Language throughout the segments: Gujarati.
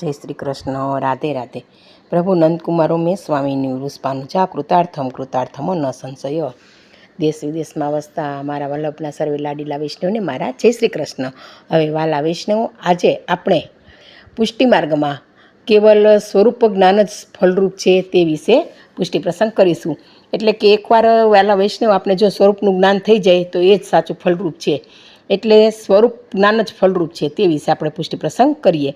જય શ્રી કૃષ્ણ, રાધે રાધે. પ્રભુ નંદકુમારો, મેં સ્વામીની રૂસ્પાનું જા કૃતાર્થમ, કૃતાર્થમો ન સંશયો. દેશ વિદેશમાં વસતા મારા વલ્લભના સર્વે લાડીલા વૈષ્ણવને મારા જય શ્રી કૃષ્ણ. હવે વાલા વૈષ્ણવ, આજે આપણે પુષ્ટિ માર્ગમાં કેવલ સ્વરૂપ જ્ઞાન જ ફળરૂપ છે તે વિશે પુષ્ટિ પ્રસંગ કરીશું. એટલે કે એકવાર વાલા વૈષ્ણવ, આપણે જો સ્વરૂપનું જ્ઞાન થઈ જાય, તો એ જ સાચું ફળરૂપ છે. એટલે સ્વરૂપ જ્ઞાન જ ફળરૂપ છે તે વિશે આપણે પુષ્ટિ પ્રસંગ કરીએ.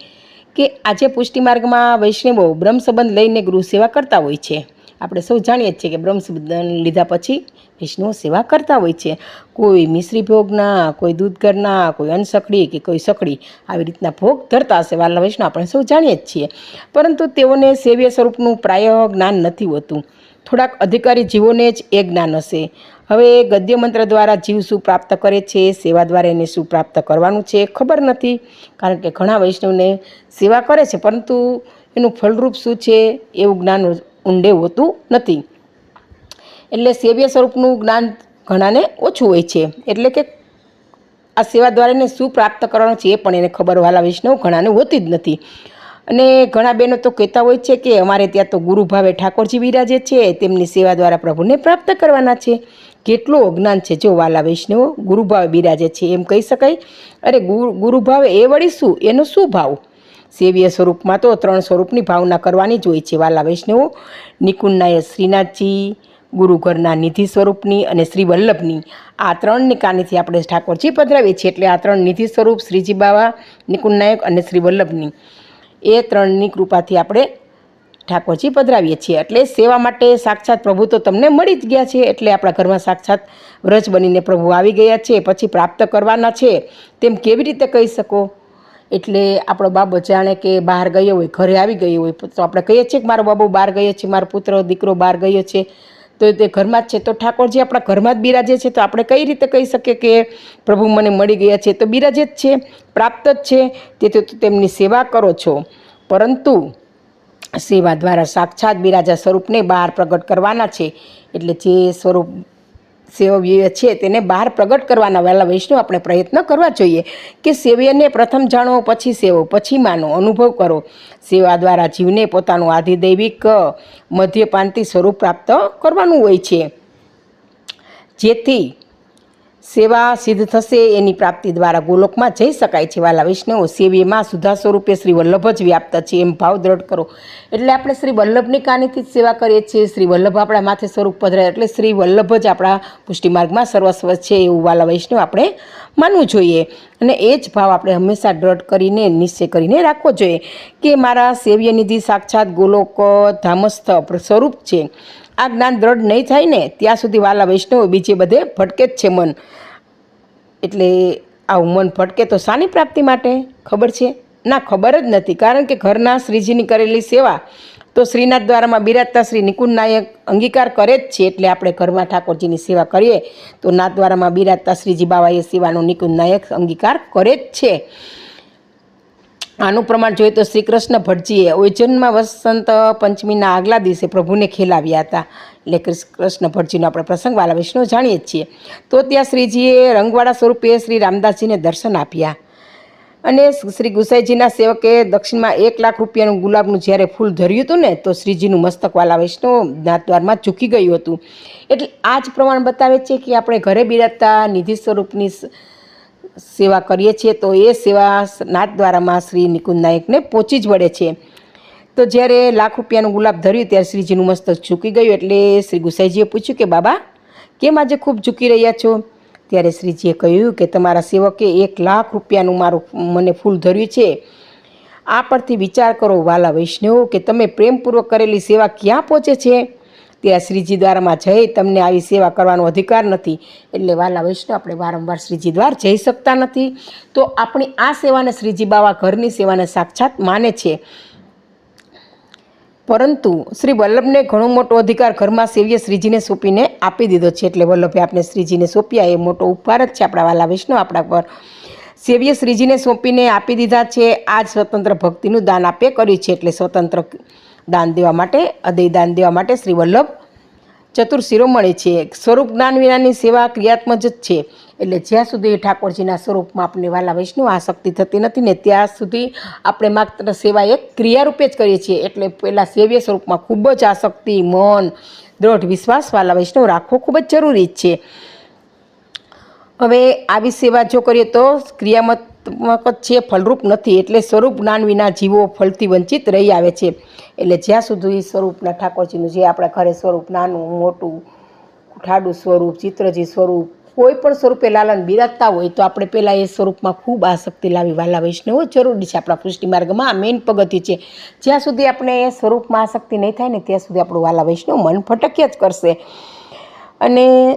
કે આજે પુષ્ટિ માર્ગમાં વૈષ્ણવો બ્રહ્મ સંબંધ લઈને ગૃહ સેવા કરતા હોય છે. આપણે સૌ જાણીએ જ છીએ કે બ્રહ્મ સંબંધ લીધા પછી વૈષ્ણવો સેવા કરતા હોય છે. કોઈ મિશ્રી ભોગના, કોઈ દૂધઘરના કોઈ અનસકડી કે કોઈ સકડી આવી રીતના ભોગ ધરતા હશે વાલા વૈષ્ણવ આપણે સૌ જાણીએ જ છીએ. પરંતુ તેઓને સેવ્ય સ્વરૂપનું પ્રાય જ્ઞાન નથી હોતું. થોડાક અધિકારી જીવોને જ એ જ્ઞાન હશે. હવે ગદ્ય મંત્ર દ્વારા જીવ શું પ્રાપ્ત કરે છે, સેવા દ્વારા એને શું પ્રાપ્ત કરવાનું છે, ખબર નથી. કારણ કે ઘણા વૈષ્ણવને સેવા કરે છે, પરંતુ એનું ફળરૂપ શું છે, એવું જ્ઞાન ઊંડે હોતું નથી. એટલે સેવ્ય સ્વરૂપનું જ્ઞાન ઘણાને ઓછું હોય છે. એટલે કે આ સેવા દ્વારા એને શું પ્રાપ્ત કરવાનું છે એ પણ એને ખબર વાલા વૈષ્ણવ ઘણાને હોતી જ નથી. અને ઘણા બહેનો તો કહેતા હોય છે કે અમારે ત્યાં તો ગુરુભાવે ઠાકોરજી બિરાજે છે, તેમની સેવા દ્વારા પ્રભુને પ્રાપ્ત કરવાના છે. કેટલું અજ્ઞાન છે? જો વાલા વૈષ્ણવો, ગુરુભાવે બિરાજે છે એમ કહી શકાય. અરે ગુરુ ગુરુભાવે એ વળી શું? એનો શું ભાવ? સેવ્ય સ્વરૂપમાં તો ત્રણ સ્વરૂપની ભાવના કરવાની જ હોય છે વાલા વૈષ્ણવો. નિકુંજનાય શ્રીનાથજી, ગુરુઘરના નિધિ સ્વરૂપની અને શ્રી વલ્લભની. આ ત્રણની કાનેથી આપણે ઠાકોરજી પધરાવીએ છીએ એટલે આ ત્રણ નિધિ સ્વરૂપ શ્રીજી બાવા નિકુંજ નાયક અને શ્રી વલ્લભની. એ ત્રણની કૃપાથી આપણે ઠાકોરજી પધરાવીએ છીએ. એટલે સેવા માટે સાક્ષાત પ્રભુ તો તમને મળી જ ગયા છે. એટલે આપણા ઘરમાં સાક્ષાત વ્રજ બનીને પ્રભુ આવી ગયા છે. પછી પ્રાપ્ત કરવાના છે. તેમ કેવી રીતે કહી શકો? એટલે આપણો બાબો જાણે કે બહાર ગયો હોય, ઘરે આવી ગયો હોય. તો આપણે કહીએ છીએ કે મારો બાબુ બહાર ગયો છે, મારો પુત્ર, દીકરો બહાર ગયો છે. તો તે ઘરમાં જ છે. તો ઠાકોરજી આપણા ઘરમાં જ બિરાજે છે. તો આપણે કઈ રીતે કહી શકીએ કે પ્રભુ મને મળી ગયા છે? તો બિરાજે જ છે. પ્રાપ્ત જ છે. તેથી તેમની સેવા કરો છો. પરંતુ સેવા દ્વારા સાક્ષાત બિરાજા સ્વરૂપને બહાર પ્રગટ કરવાના છે. એટલે જે સ્વરૂપ સેવ્ય છે તેને બહાર પ્રગટ કરવાના વહેલા વૈષ્ણવ આપણે પ્રયત્ન કરવા જોઈએ કે સેવ્યને પ્રથમ જાણો, પછી સેવો, પછી માનો, અનુભવ કરો. સેવા દ્વારા જીવને પોતાનું આધિદૈવિક મધ્યપાંતિ સ્વરૂપ પ્રાપ્ત કરવાનું હોય છે. જેથી સેવા સિદ્ધ થશે એની પ્રાપ્તિ દ્વારા ગોલોકમાં જઈ શકાય છે. વાલા વૈષ્ણવો સેવ્યમાં સુધા સ્વરૂપે શ્રી વલ્લભ જ વ્યાપ્ત છે. એમ ભાવ દ્રઢ કરો. એટલે આપણે શ્રી વલ્લભની કાનીથી જ સેવા કરીએ છીએ. શ્રી વલ્લભ આપણા માથે સ્વરૂપ પધરાય એટલે શ્રી વલ્લભ જ આપણા પુષ્ટિમાર્ગમાં સર્વસ્વ છે એવું વાલા વૈષ્ણવ આપણે માનવું જોઈએ. અને એ જ ભાવ આપણે હંમેશા દ્રઢ કરીને, નિશ્ચય કરીને રાખવો જોઈએ કે મારા સેવ્ય નિધિ સાક્ષાત ગોલોક ધામસ્થ સ્વરૂપ છે. આ જ્ઞાન દ્રઢ નહીં થાય ને, ત્યાં સુધી વાલા વૈષ્ણવ બીજે બધે ભટકે જ છે મન. એટલે આવું મન ભટકે તો શાની પ્રાપ્તિ માટે? ખબર છે? ના, ખબર જ નથી. કારણ કે ઘરના શ્રીજીની કરેલી સેવા તો શ્રીનાથ દ્વારામાં બિરાજતા શ્રી નિકુંજ નાયક અંગીકાર કરે જ છે. એટલે આપણે ઘરમાં ઠાકોરજીની સેવા કરીએ તો નાથ દ્વારામાં બિરાજતા શ્રીજી બાવાએ સેવાનો નિકુંજ નાયક અંગીકાર કરે જ છે. આનું પ્રમાણ જોઈએ તો શ્રી કૃષ્ણ ભટજીએ ઓજનમાં વસંત પંચમીના આગલા દિવસે પ્રભુને ખેલાવ્યા હતા. એટલે કૃષ્ણ ભટજીનો આપણે પ્રસંગ વાલા વૈષ્ણવ જાણીએ છીએ. તો ત્યાં શ્રીજીએ રંગવાળા સ્વરૂપે શ્રી રામદાસજીને દર્શન આપ્યા. અને શ્રી ગુસાઈજીના સેવકે દક્ષિણમાં એક લાખ રૂપિયાનું ગુલાબનું જ્યારે ફૂલ ધર્યું હતું ને, તો શ્રીજીનું મસ્તક વાલા વૈષ્ણવ નાથદ્વારમાં ઝૂકી ગયું હતું. એટલે આ જ પ્રમાણ બતાવે છે કે આપણે ઘરે બિરાજતા નિધિ સ્વરૂપની સેવા કરીએ છીએ, તો એ સેવા નાથ દ્વારામાં શ્રી નિકુંજ નાયકને પહોંચી જ વળે છે. તો જ્યારે લાખ રૂપિયાનું ગુલાબ ધર્યું, ત્યારે શ્રીજીનું મસ્તક ઝૂકી ગયું, એટલે શ્રી ગુસાઈજીએ પૂછ્યું કે, બાબા, કેમ આજે ખૂબ ઝૂકી રહ્યા છો? ત્યારે શ્રીજીએ કહ્યું કે, તમારા સેવકે એક લાખ રૂપિયાનું મારું મને ફૂલ ધર્યું છે. આ પરથી વિચાર કરો, વાલા વૈષ્ણવ, કે તમે પ્રેમપૂર્વક કરેલી સેવા ક્યાં પહોંચે છે? ત્યાં શ્રીજી દ્વારામાં જઈ તમને આવી સેવા કરવાનો અધિકાર નથી. એટલે વાલા વૈષ્ણવ, આપણે વારંવાર શ્રીજી દ્વાર જઈ શકતા નથી. તો આપણી આ સેવાને શ્રીજી બાવા ઘરની સેવાને સાક્ષાત માને છે. પરંતુ શ્રી વલ્લભને ઘણો મોટો અધિકાર ઘરમાં સેવ્ય શ્રીજીને સોંપીને આપી દીધો છે. એટલે વલ્લભે આપણે શ્રીજીને સોંપ્યા. એ મોટો ઉપકાર જ છે આપણા વાલા વૈષ્ણવ આપણા પર. સેવ્ય શ્રીજીને સોંપીને આપી દીધા છે. આ જ સ્વતંત્ર ભક્તિનું દાન આપે કર્યું છે. એટલે સ્વતંત્ર દાન દેવા માટે અદય દાન દેવા માટે શ્રી વલ્લભ ચતુર શિરોમણી છે. સ્વરૂપ જ્ઞાન વિનાની સેવા ક્રિયાત્મક જ છે. એટલે જ્યાં સુધી ઠાકોરજીના સ્વરૂપમાં આપણે વાલા વૈષ્ણવ આસક્તિ થતી નથી ને ત્યાં સુધી આપણે માત્ર સેવા એક ક્રિયારૂપે જ કરીએ છીએ. એટલે પહેલાં સેવ્ય સ્વરૂપમાં ખૂબ જ આસક્તિ મન, દ્રઢ વિશ્વાસ વાલા વૈષ્ણવ રાખવો ખૂબ જ જરૂરી છે. હવે આવી સેવા જો કરીએ તો ક્રિયાત્મક જ છે ફલરૂપ નથી. એટલે સ્વરૂપ જ્ઞાન વિના જીવો ફળથી વંચિત રહી આવે છે. એટલે જ્યાં સુધી સ્વરૂપના ઠાકોરજીનું જે આપણા ઘરે સ્વરૂપ, નાનું, મોટું ઠાડું સ્વરૂપ, ચિત્રજી સ્વરૂપ, કોઈ પણ સ્વરૂપે લાલન બિરાજતા હોય, તો આપણે પહેલાં એ સ્વરૂપમાં ખૂબ આસક્તિ લાવી. વાલા વૈષ્ણવો, જરૂરી છે આપણા પુષ્ટિ માર્ગમાં આ મેઇન પગથિયું છે. જ્યાં સુધી આપણે એ સ્વરૂપમાં આસક્તિ નહીં થાય ને, ત્યાં સુધી આપણું વાલા વૈષ્ણવ મન ભટક્યા જ કરશે. અને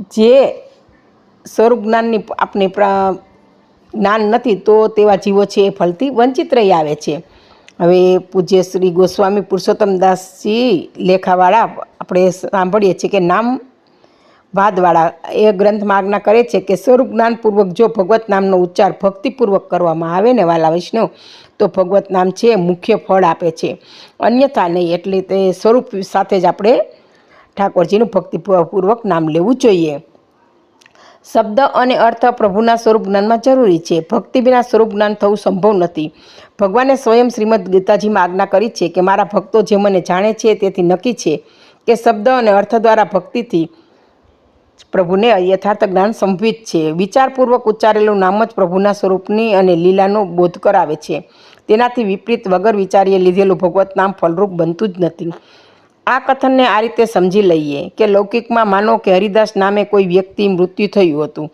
જે સ્વરૂપ જ્ઞાનની આપણે જ્ઞાન નથી, તો તેવા જીવો છે એ ફલથી વંચિત રહી આવે છે. હવે પૂજ્ય શ્રી ગોસ્વામી પુરુષોત્તમ દાસજી લેખાવાળા આપણે સાંભળીએ છીએ કે નામ વાદવાળા એ ગ્રંથમાં આજ્ઞા કરે છે કે સ્વરૂપ જ્ઞાનપૂર્વક જો ભગવત નામનો ઉચ્ચાર ભક્તિપૂર્વક કરવામાં આવે ને વાલા વૈષ્ણવ, તો ભગવત નામ છે મુખ્ય ફળ આપે છે. અન્યથા નહીં, એટલે તે સ્વરૂપ સાથે જ આપણે ઠાકોરજીનું ભક્તિપૂર્વક નામ લેવું જોઈએ. શબ્દ અને અર્થ પ્રભુના સ્વરૂપ જ્ઞાનમાં જરૂરી છે. ભક્તિ વિના સ્વરૂપ જ્ઞાન થવું સંભવ નથી. ભગવાને સ્વયં શ્રીમદ ગીતાજીમાં આજ્ઞા કરી છે કે મારા ભક્તો જે મને જાણે છે તેથી નક્કી છે કે શબ્દ અને અર્થ દ્વારા ભક્તિથી પ્રભુને યથાર્થ જ્ઞાન સંભવિત છે. વિચારપૂર્વક ઉચ્ચારેલું નામ જ પ્રભુના સ્વરૂપની અને લીલાનો બોધ કરાવે છે. તેનાથી વિપરીત વગર વિચારીએ લીધેલું ભગવત નામ ફલરૂપ બનતું જ નથી. આ કથનને આ રીતે સમજી લઈએ કે લૌકિકમાં માનો કે હરિદાસ નામે કોઈ વ્યક્તિ મૃત્યુ થયું હતું.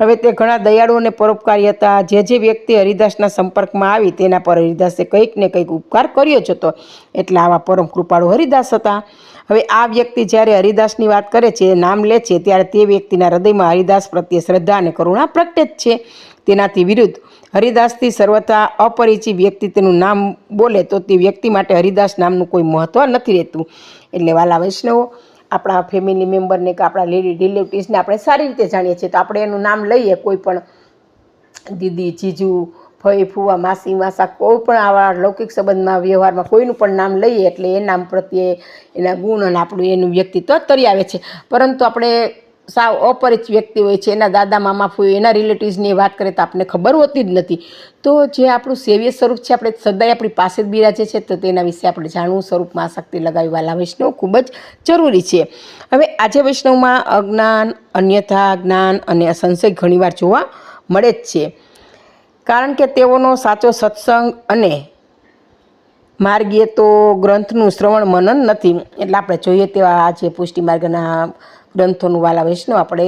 હવે તે ઘણા દયાળુ અને પરોપકારી હતા. જે જે વ્યક્તિ હરિદાસના સંપર્કમાં આવી તેના પર હરિદાસે કંઈક ને કંઈક ઉપકાર કર્યો જ હતો. એટલે આવા પરમ કૃપાળુ હરિદાસ હતા. હવે આ વ્યક્તિ જ્યારે હરિદાસની વાત કરે છે, નામ લે છે, ત્યારે તે વ્યક્તિના હૃદયમાં હરિદાસ પ્રત્યે શ્રદ્ધા અને કરુણા પ્રગટે જ છે. તેનાથી વિરુદ્ધ હરિદાસથી સર્વથા અપરિચિત વ્યક્તિ તેનું નામ બોલે તો તે વ્યક્તિ માટે હરિદાસ નામનું કોઈ મહત્ત્વ નથી રહેતું. એટલે વાલા વૈષ્ણવો, આપણા ફેમિલી મેમ્બરને કે આપણા લેડી રિલેટિવ્સને આપણે સારી રીતે જાણીએ છીએ. તો આપણે એનું નામ લઈએ કોઈ પણ દીદી, જીજુ ફઈ ફુવા માસી, માસા, કોઈ પણ આવા લૌકિક સંબંધમાં, વ્યવહારમાં કોઈનું પણ નામ લઈએ એટલે એ નામ પ્રત્યે એના ગુણ અને આપણું એનું વ્યક્તિત્વ તરી આવે છે. પરંતુ આપણે સાવ અપરિચિત વ્યક્તિ હોય છે, એના દાદા, મામા ફૂઈ એના રિલેટિવ્સની વાત કરીએ તો આપણને ખબર હોતી જ નથી. તો જે આપણું સેવ્ય સ્વરૂપ છે, આપણે સદાય આપણી પાસે જ બિરાજે છે, તો તેના વિશે આપણે જાણવું સ્વરૂપમાં આસક્તિ લગાવી વાલા વૈષ્ણવ ખૂબ જ જરૂરી છે. હવે આજે વૈષ્ણવમાં અજ્ઞાન, અન્યથા જ્ઞાન અને સંશય ઘણીવાર જોવા મળે જ છે. કારણ કે તેઓનો સાચો સત્સંગ અને માર્ગીય તો ગ્રંથનું શ્રવણ મનન નથી. એટલે આપણે જોઈએ તેવા આજે પુષ્ટિ માર્ગના ગ્રંથોનું વાલા વૈષ્ણવ આપણે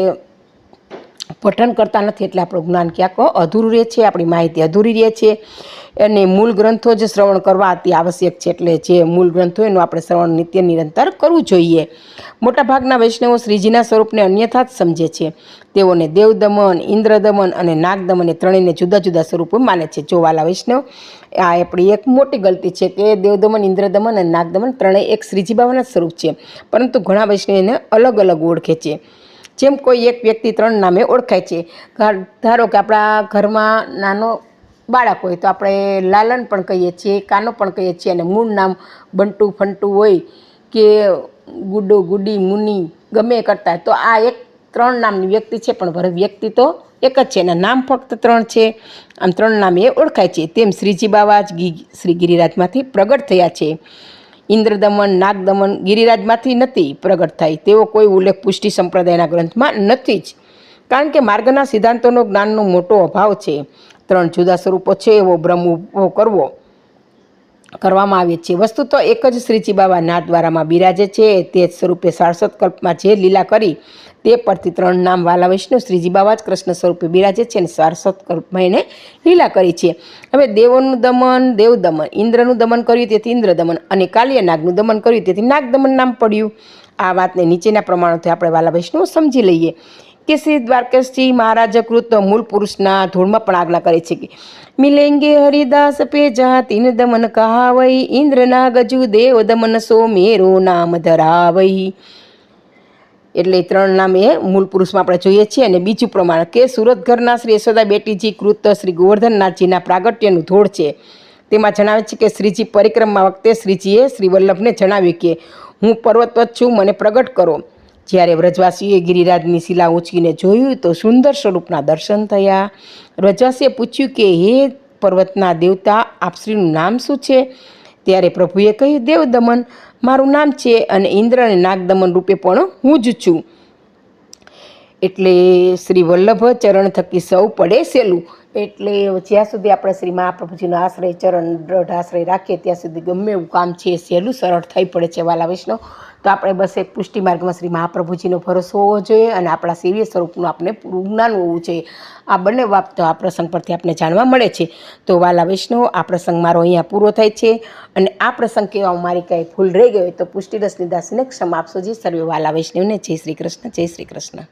પઠન કરતા નથી એટલે આપણું જ્ઞાન ક્યાંક અધૂરું રહે છે, આપણી માહિતી અધૂરી રહે છે. અને મૂળ ગ્રંથો જ શ્રવણ કરવા અતિ આવશ્યક છે એટલે જે મૂળ ગ્રંથો એનું આપણે શ્રવણ નિત્ય નિરંતર કરવું જોઈએ. મોટાભાગના વૈષ્ણવો શ્રીજીના સ્વરૂપને અન્યથા જ સમજે છે. તેઓને દેવદમન, ઇન્દ્રદમન અને નાગદમન એ ત્રણેયને જુદા જુદા સ્વરૂપો માને છે. જોવાલા વૈષ્ણવ, આ આપણી એક મોટી ગલતી છે કે દેવદમન, ઇન્દ્રદમન અને નાગદમન ત્રણેય એક શ્રીજી બાબાના સ્વરૂપ છે. પરંતુ ઘણા વૈષ્ણવ એને અલગ અલગ ઓળખે છે. જેમ કોઈ એક વ્યક્તિ ત્રણ નામે ઓળખાય છે. ધારો કે આપણા ઘરમાં નાનો બાળક હોય તો આપણે લાલન પણ કહીએ છીએ, કાનો પણ કહીએ છીએ અને મૂળ નામ બંટુ ફંટુ હોય કે ગુડો, ગુડી, મુની ગમે કરતા તો આ એક ત્રણ નામની વ્યક્તિ છે, પણ વ્યક્તિ તો એક જ છે એના નામ ફક્ત ત્રણ છે. આમ ત્રણ નામે એ ઓળખાય છે. તેમ શ્રીજી બાબા જ શ્રી ગિરિરાજમાંથી પ્રગટ થયા છે. ઇન્દ્રદમન, નાગદમન ગિરિરાજમાંથી નથી પ્રગટ થાય. તેવો કોઈ ઉલ્લેખ પુષ્ટિ સંપ્રદાયના ગ્રંથમાં નથી જ. કારણ કે માર્ગના સિદ્ધાંતોનો જ્ઞાનનો મોટો અભાવ છે. ત્રણ જુદા સ્વરૂપો છે, એવો ભ્રમ ઊભો કરવો કરવામાં આવે છે. વસ્તુ તો એક જ શ્રીજી બાબા નાથદ્વારામાં બિરાજે છે, તે જ સ્વરૂપે સારસ્વત કલ્પમાં જે લીલા કરી તે પરથી ત્રણ નામ વાલા વૈષ્ણવ શ્રીજી બાબા જ કૃષ્ણ સ્વરૂપે બિરાજે છે અને સારસ્વત કલ્પમાં એને લીલા કરી છે. હવે દેવોનું દમન, દેવ દમન, ઇન્દ્રનું દમન કર્યું, તેથી ઇન્દ્ર દમન અને કાલિય નાગનું દમન કર્યું, તેથી નાગ દમન નામ પડ્યું. આ વાતને નીચેના પ્રમાણોથી આપણે વાલા વૈષ્ણવ સમજી લઈએ. કે શ્રી દ્વારકેશજી મહારાજ કૃત મૂળ પુરુષના ધૂળમાં પણ આગલા કરે છે કે, મિલેંગે હરિદાસ પે જાતિન દમન કહાવઈ ઇન્દ્ર નાગજુ દેવ દમન સો મેરો નામ ધરાવઈ. એટલે ત્રણ નામ એ મૂળ પુરુષમાં આપણે જોઈએ છીએ અને બીજું પ્રમાણ કે સુરત ઘરના શ્રી યશોદા બેટીજી કૃત શ્રી ગોવર્ધનનાથજીના પ્રાગટ્યનું ધોળ છે. તેમાં જણાવે છે કે શ્રીજી પરિક્રમા વખતે શ્રીજીએ શ્રી વલ્લભને જણાવ્યું કે, હું પર્વતવત છું, મને પ્રગટ કરો. જ્યારે વ્રજવાસીએ ગિરિરાજની શિલા ઊંચકીને જોયું તો સુંદર સ્વરૂપના દર્શન થયા. વ્રજવાસીએ પૂછ્યું કે, હે પર્વતના દેવતા આપશ્રીનું નામ શું છે? ત્યારે પ્રભુએ કહ્યું, દેવદમન, મારું નામ છે અને ઇન્દ્ર અને નાગદમન રૂપે પણ હું જ છું. એટલે શ્રી વલ્લભ ચરણ થકી સૌ પડે સહેલું એટલે જ્યાં સુધી આપણે શ્રી મહાપ્રભુજીનો આશ્રય, ચરણ દ્રઢ આશ્રય રાખીએ, ત્યાં સુધી ગમે એવું કામ છે એ સહેલું સરળ થઈ પડે છે વાલા વૈષ્ણવ. તો આપણે બસ એક પુષ્ટિ માર્ગમાં શ્રી મહાપ્રભુજીનો ભરોસો હોવો જોઈએ અને આપણા સેવ્ય સ્વરૂપનું આપણે પૂરું જ્ઞાન હોવું જોઈએ આ બંને બાબતો આ પ્રસંગ પરથી આપણે જાણવા મળે છે. તો વાલા વૈષ્ણવ, આ પ્રસંગ મારો અહીંયા પૂરો થાય છે અને આ પ્રસંગ કહેવા મારી કાંઈ ભૂલ રહી ગઈ હોય તો પુષ્ટિ રસની દાસીને ક્ષમા આપશો જે સર્વે વાલા વૈષ્ણવને. જય શ્રી કૃષ્ણ, જય શ્રી કૃષ્ણ.